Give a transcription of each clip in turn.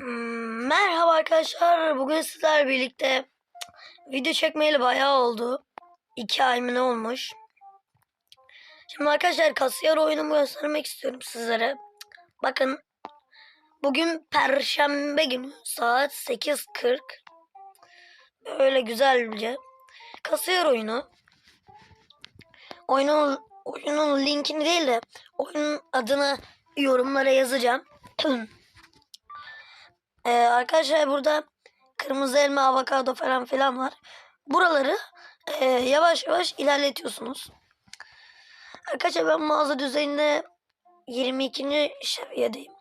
Hmm, Merhaba arkadaşlar. Bugün sizlerle birlikte video çekmeyeli bayağı oldu. İki ay mı ne olmuş? Şimdi arkadaşlar kasiyer oyunumu göstermek istiyorum sizlere. Bakın. Bugün Perşembe günü saat 8.40. Böyle güzel bir kasiyer oyunu. Oyunun, oyunun linkini değil de oyunun adını yorumlara yazacağım. Ee, arkadaşlar burada kırmızı elma, avokado falan filan var. Buraları e, yavaş yavaş ilerletiyorsunuz. Arkadaşlar ben mağaza düzeyinde 22. seviyedeyim.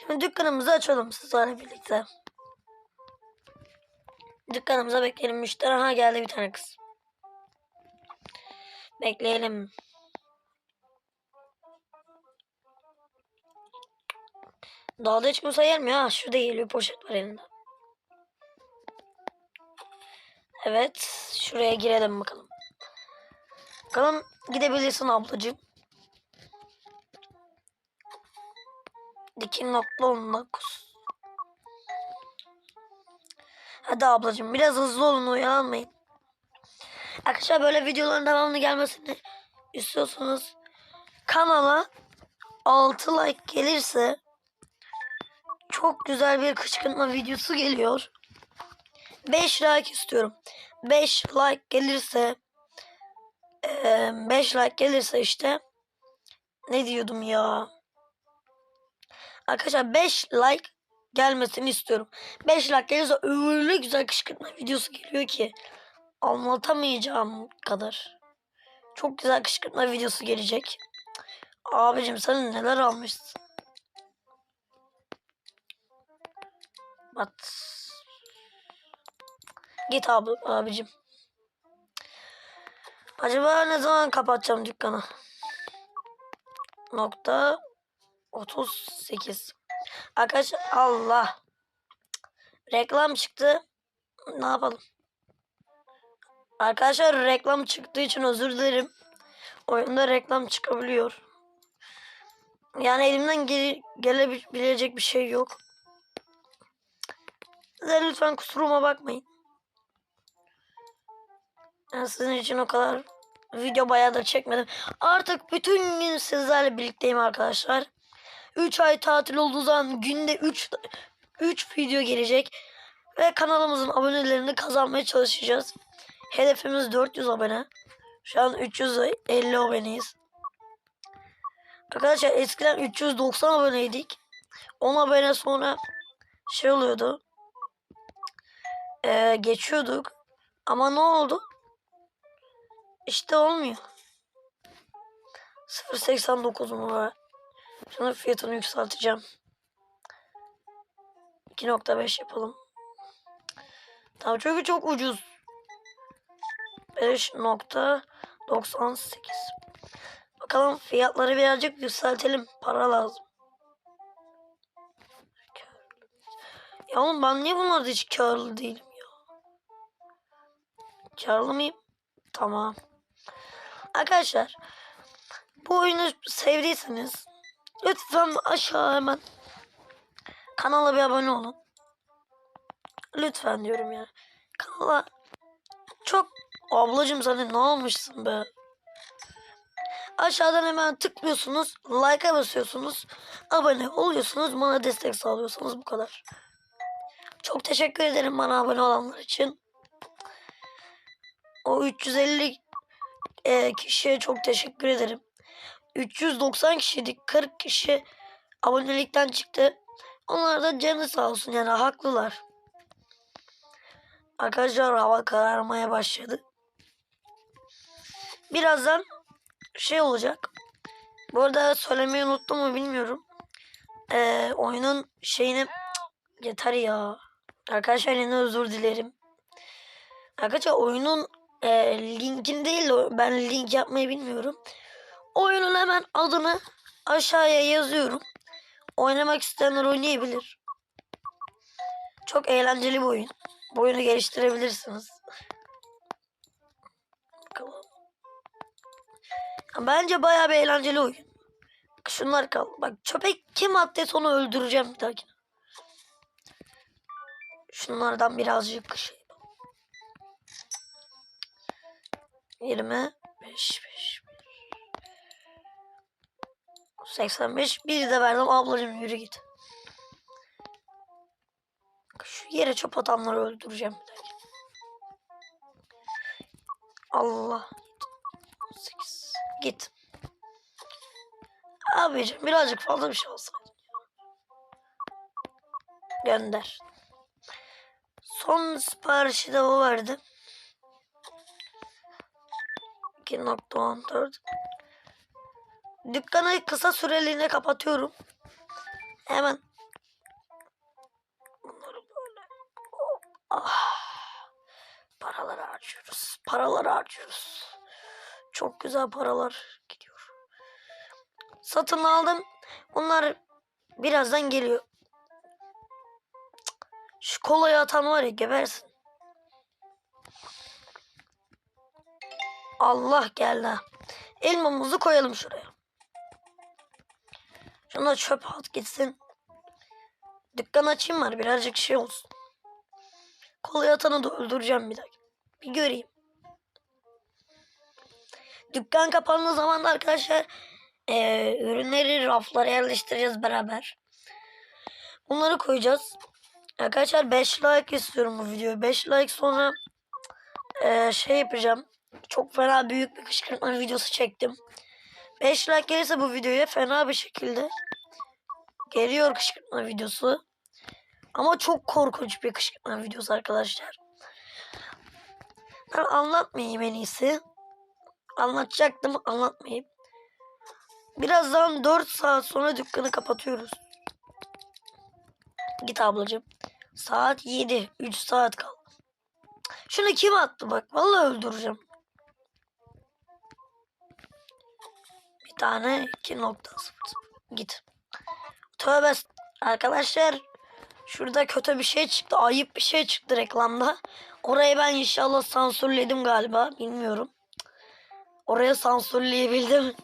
Şimdi dükkanımızı açalım sizlerle birlikte. Dükkanımıza bekleyelim. Müşteri ha geldi bir tane kız. Bekleyelim. Dağda hiç kimse gelmiyor ha. Şurada geliyor poşet var elinde. Evet. Şuraya girelim bakalım. Bakalım gidebilirsin ablacığım. Dikin nokta on dokuz. Hadi ablacığım biraz hızlı olun uyanmayın. Arkadaşlar böyle videoların devamlı gelmesini istiyorsanız kanala 6 like gelirse çok güzel bir kışkırtma videosu geliyor. 5 like istiyorum. 5 like gelirse 5 like gelirse işte ne diyordum ya? Arkadaşlar 5 like gelmesini istiyorum. 5 like gelirse öyle güzel kışkırtma videosu geliyor ki anlatamayacağım kadar. Çok güzel kışkırtma videosu gelecek. Abicim sen neler almışsın? At. Git abi, abicim. Acaba ne zaman kapatacağım dükkanı? Nokta 38. Arkadaşlar Allah. Reklam çıktı. Ne yapalım? Arkadaşlar reklam çıktığı için özür dilerim. Oyunda reklam çıkabiliyor. Yani elimden gele, gelebilecek bir şey yok. Size lütfen kusuruma bakmayın. Yani sizin için o kadar video bayağıdır çekmedim. Artık bütün gün sizlerle birlikteyim arkadaşlar. 3 ay tatil olduğu zaman günde 3 3 video gelecek. Ve kanalımızın abonelerini kazanmaya çalışacağız. Hedefimiz 400 abone. Şu an 350 aboneyiz. Arkadaşlar eskiden 390 aboneydik. 10 abone sonra şey oluyordu e, geçiyorduk. Ama ne oldu? İşte olmuyor. 0.89 mu var? Şunun fiyatını yükselteceğim. 2.5 yapalım. Tamam çünkü çok ucuz. 5.98 Bakalım fiyatları birazcık yükseltelim. Para lazım. Ya oğlum ben niye bunlarda hiç karlı değilim? Karlı mıyım? Tamam. Arkadaşlar bu oyunu sevdiyseniz lütfen aşağı hemen kanala bir abone olun. Lütfen diyorum ya. Kanala çok ablacım sen ne olmuşsun be? Aşağıdan hemen tıklıyorsunuz, like'a basıyorsunuz, abone oluyorsunuz, bana destek sağlıyorsunuz bu kadar. Çok teşekkür ederim bana abone olanlar için. O 350 e, kişiye çok teşekkür ederim. 390 kişiydik. 40 kişi abonelikten çıktı. Onlar da canı sağ olsun yani haklılar. Arkadaşlar hava kararmaya başladı. Birazdan şey olacak. Bu arada söylemeyi unuttum mu bilmiyorum. Ee, oyunun şeyini yeter ya. Arkadaşlar yine özür dilerim. Arkadaşlar oyunun e, linkini değil de ben link yapmayı bilmiyorum. Oyunun hemen adını aşağıya yazıyorum. Oynamak isteyenler oynayabilir. Çok eğlenceli bir oyun. Bu oyunu geliştirebilirsiniz. Bence bayağı bir eğlenceli oyun. Şunlar kal. Bak köpek kim attıysa onu öldüreceğim bir dahakine. Şunlardan birazcık şey. 20 5 5 85 bir de verdim ablacığım yürü git. Şu yere çöp atanları öldüreceğim. Allah. 8 git. Abicim birazcık fazla bir şey olsaydı. Gönder. Son siparişi de o verdi. 2.14 Dükkanı kısa süreliğine kapatıyorum. Hemen bunları böyle hop, ah. paraları harcıyoruz. Paraları harcıyoruz. Çok güzel paralar gidiyor. Satın aldım. Bunlar birazdan geliyor. Şu kolayı atan var ya gebersin. Allah geldi. Elmamızı koyalım şuraya. Şuna çöp at gitsin. Dükkan açayım var birazcık şey olsun. Kolay atanı da öldüreceğim bir dakika. Bir göreyim. Dükkan kapandığı zaman da arkadaşlar eee, ürünleri raflara yerleştireceğiz beraber. Bunları koyacağız. Arkadaşlar 5 like istiyorum bu videoyu. 5 like sonra eee, şey yapacağım. Çok fena büyük bir kışkırtma videosu çektim. 5 like gelirse bu videoya fena bir şekilde geliyor kışkırtma videosu. Ama çok korkunç bir kışkırtma videosu arkadaşlar. Ben anlatmayayım en iyisi. Anlatacaktım anlatmayayım. Birazdan 4 saat sonra dükkanı kapatıyoruz. Git ablacığım. Saat 7. 3 saat kaldı. Şunu kim attı bak. Vallahi öldüreceğim. Tane 2.0. Git. Tövbe. Arkadaşlar şurada kötü bir şey çıktı. Ayıp bir şey çıktı reklamda. Orayı ben inşallah sansürledim galiba. Bilmiyorum. Oraya sansürleyebildim.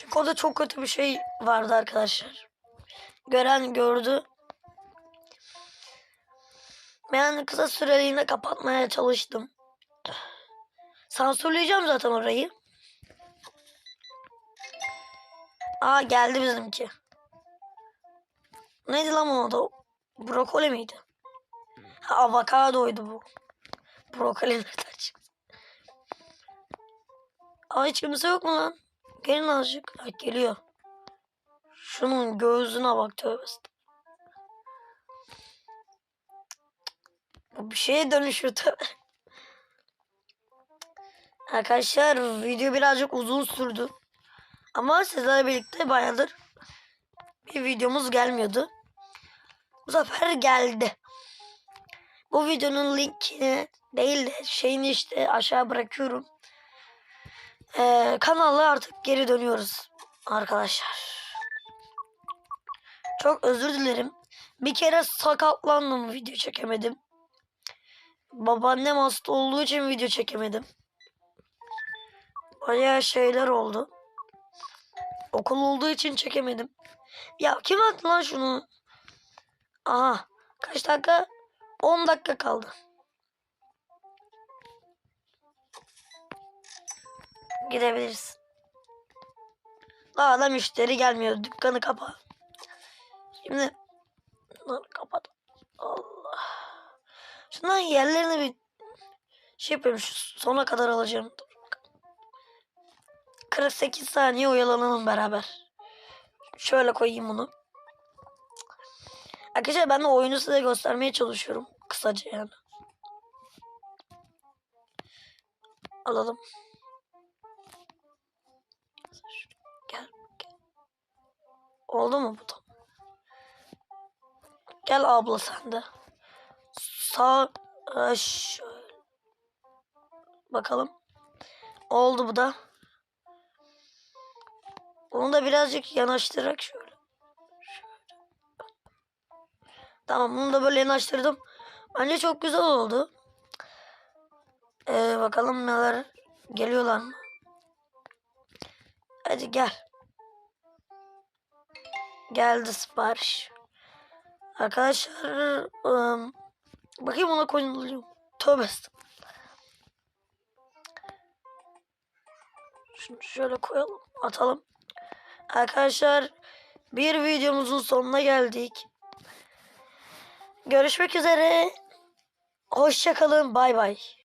Çünkü orada çok kötü bir şey vardı arkadaşlar. Gören gördü. Ben kısa süreliğine kapatmaya çalıştım. Sansürleyeceğim zaten orayı. Aa geldi bizimki. Neydi lan o da? Brokoli miydi? Ha, avokadoydu bu. Brokoli nereden çıktı? Aa hiç kimse yok mu lan? Gelin azıcık. Ha, geliyor. Şunun göğsüne bak tövbe. Bu bir şeye dönüşüyor tabii. Arkadaşlar video birazcık uzun sürdü. Ama sizlerle birlikte bayağıdır bir videomuz gelmiyordu. Bu sefer geldi. Bu videonun linkini değil de şeyini işte aşağı bırakıyorum. Ee, kanala artık geri dönüyoruz arkadaşlar. Çok özür dilerim. Bir kere sakatlandım video çekemedim. Babaannem hasta olduğu için video çekemedim. Bayağı şeyler oldu. Okul olduğu için çekemedim. Ya kim attı lan şunu? Aha. Kaç dakika? 10 dakika kaldı. Gidebiliriz. Daha da müşteri gelmiyor. Dükkanı kapa. Şimdi bunları kapat. Allah. Şundan yerlerini bir şey yapayım. Şu sona kadar alacağım. Dur. 48 saniye oyalanalım beraber. Şöyle koyayım bunu. Arkadaşlar ben de oyunu size göstermeye çalışıyorum. Kısaca yani. Alalım. Gel. Oldu mu bu tam? Gel abla sen de. Sağ şöyle. Bakalım. Oldu bu da. Onu da birazcık yanaştırarak şöyle. Şöyle. Tamam bunu da böyle yanaştırdım. Bence çok güzel oldu. Ee, bakalım neler geliyorlar mı? Hadi gel. Geldi sipariş. Arkadaşlar ım, bakayım ona koyuluyor. Tövbe. Şunu şöyle koyalım. Atalım. Arkadaşlar bir videomuzun sonuna geldik. Görüşmek üzere. Hoşçakalın. Bay bay.